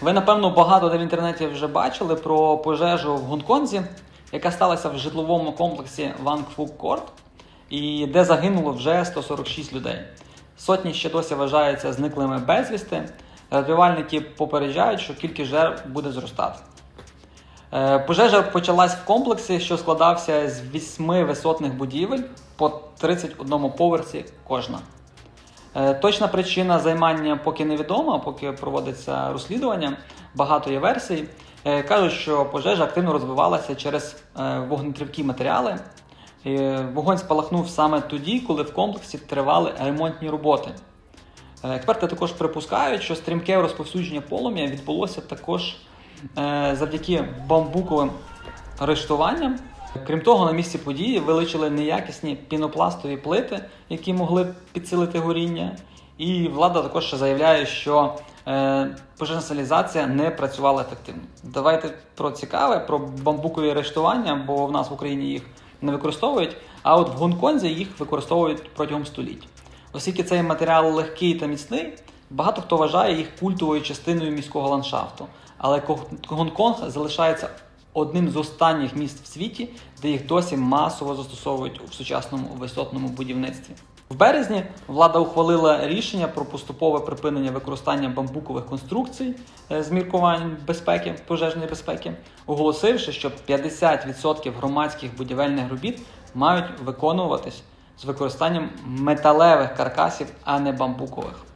Ви, напевно, багато де в інтернеті вже бачили про пожежу в Гонконзі, яка сталася в житловому комплексі Ван Кфук Корт, і де загинуло вже 146 людей. Сотні ще досі вважаються зниклими безвісти. Рятувальники попереджають, що кількість жертв буде зростати. Е, Пожежа почалась в комплексі, що складався з вісьми висотних будівель по 31 поверсі кожна. Е, Точна причина займання поки невідома, поки проводиться розслідування. Багато є версій. Е, Кажуть, що пожежа активно розвивалася через е, вогнетривкі матеріали. Вогонь спалахнув саме тоді, коли в комплексі тривали ремонтні роботи. Експерти також припускають, що стрімке розповсюдження полум'я відбулося також завдяки бамбуковим арештуванням. Крім того, на місці події вилучили неякісні пінопластові плити, які могли підсилити горіння. І влада також ще заявляє, що е, пожежна сигналізація не працювала ефективно. Давайте про цікаве, про бамбукові арештування, бо в нас в Україні їх не використовують. А от в Гонконзі їх використовують протягом століть. Оскільки цей матеріал легкий та міцний, багато хто вважає їх культовою частиною міського ландшафту. Але Гонконг залишається одним з останніх міст в світі, де їх досі масово застосовують в сучасному висотному будівництві. В березні влада ухвалила рішення про поступове припинення використання бамбукових конструкцій е, з міркувань безпеки, пожежної безпеки, оголосивши, що 50% громадських будівельних робіт мають виконуватись з використанням металевих каркасів, а не бамбукових.